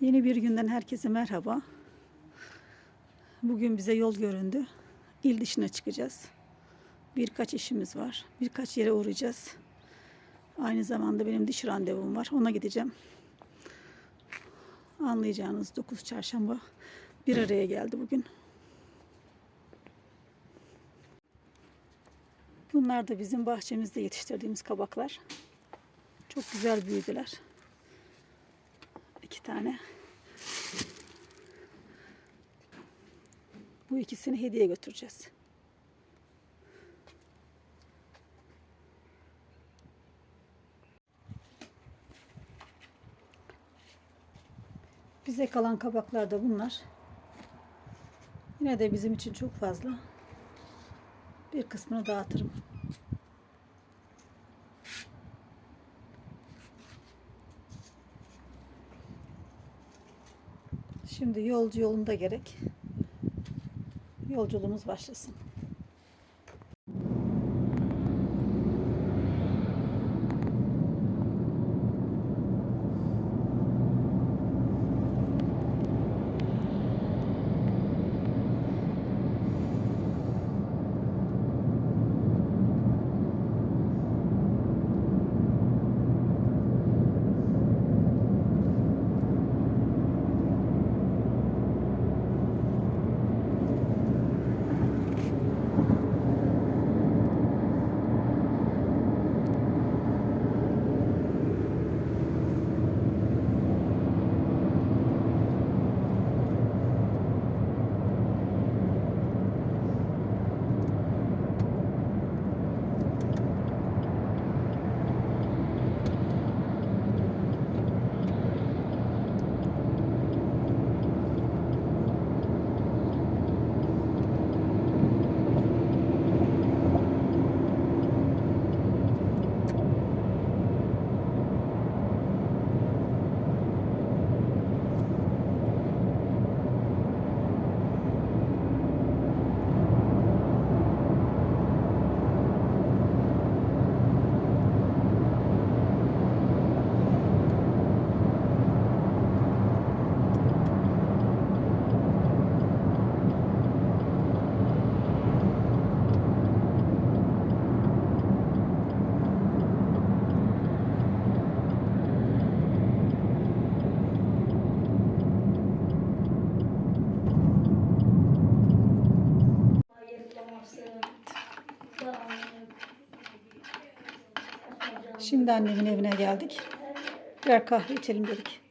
Yeni bir günden herkese merhaba. Bugün bize yol göründü. İl dışına çıkacağız. Birkaç işimiz var. Birkaç yere uğrayacağız. Aynı zamanda benim diş randevum var. Ona gideceğim. Anlayacağınız 9 çarşamba bir araya geldi bugün. Bunlar da bizim bahçemizde yetiştirdiğimiz kabaklar. Çok güzel büyüdüler. İki tane. Bu ikisini hediye götüreceğiz. Bize kalan kabaklar da bunlar. Yine de bizim için çok fazla. Bir kısmını dağıtırım. Şimdi yolcu yolunda gerek. Yolculuğumuz başlasın. Şimdi annemin evine geldik. Birer kahve içelim dedik.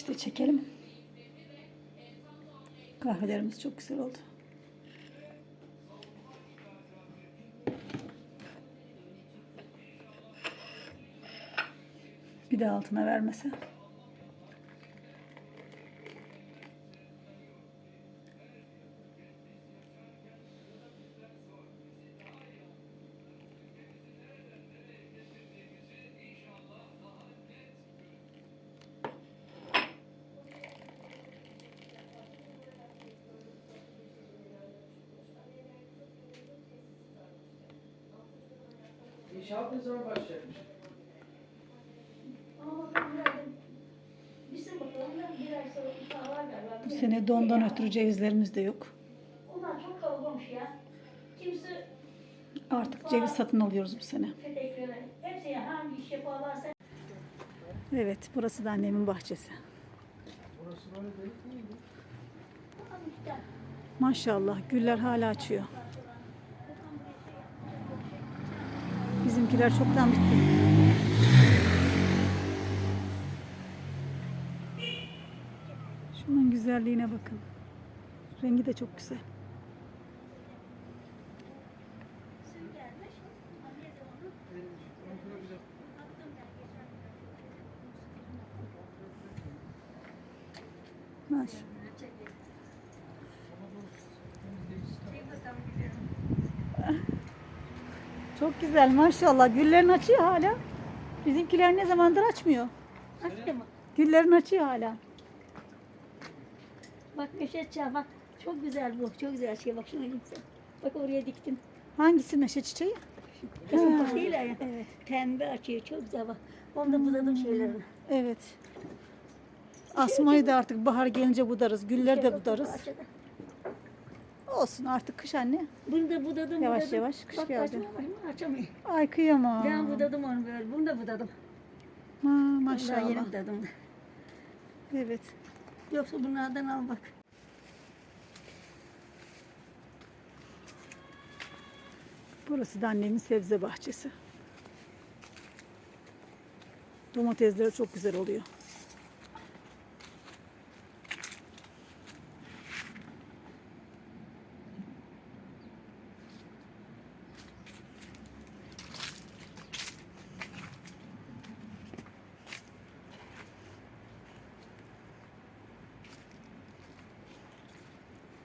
İşte çekelim. Kahvelerimiz çok güzel oldu. Bir de altına vermese. İnşaat ne zaman başlayacakmış? Bu sene dondan ötürü cevizlerimiz de yok. Onlar çok kalabalık ya. Kimse Artık ceviz satın alıyoruz bu sene. fethekleri. Hepsi hangi iş yaparlarsa Evet, burası da annemin bahçesi. Orası böyle delik miydi? Maşallah güller hala açıyor. Bizimkiler çoktan bitti. Şunun güzelliğine bakın. Rengi de çok güzel. Maşallah. Çok güzel maşallah. Güllerin açıyor hala. Bizimkiler ne zamandır açmıyor. Açtı mı? Güllerin açıyor hala. Bak köşe çağ bak. Çok güzel bu. Çok güzel şey. Bak şuna gitsin. Bak oraya diktim. Hangisi meşe çiçeği? Kızım bak değil ya. Evet. Pembe açıyor. Çok güzel bak. Onda budadım şeylerini. Evet. Asmayı da artık bahar gelince budarız. Gülleri de Şey, budarız. Olsun artık kış anne. Bunu da budadım. Yavaş budadım. yavaş kış Bak, geldi. açamıyorum, açamıyorum. Ay kıyamam. Ben budadım onu böyle. Bunu da budadım. Ha, Bunu daha yeni maşallah. budadım. Evet. Yoksa bunlardan al bak. Burası da annemin sebze bahçesi. Domatesleri çok güzel oluyor.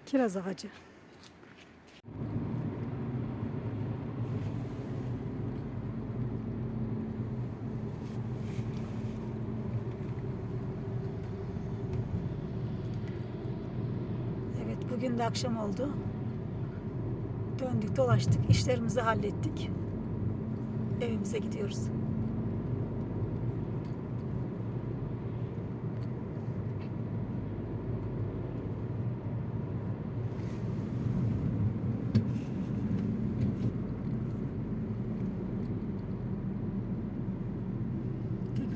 Kiraz ağacı. Evet bugün de akşam oldu. Döndük dolaştık işlerimizi hallettik. Evimize gidiyoruz.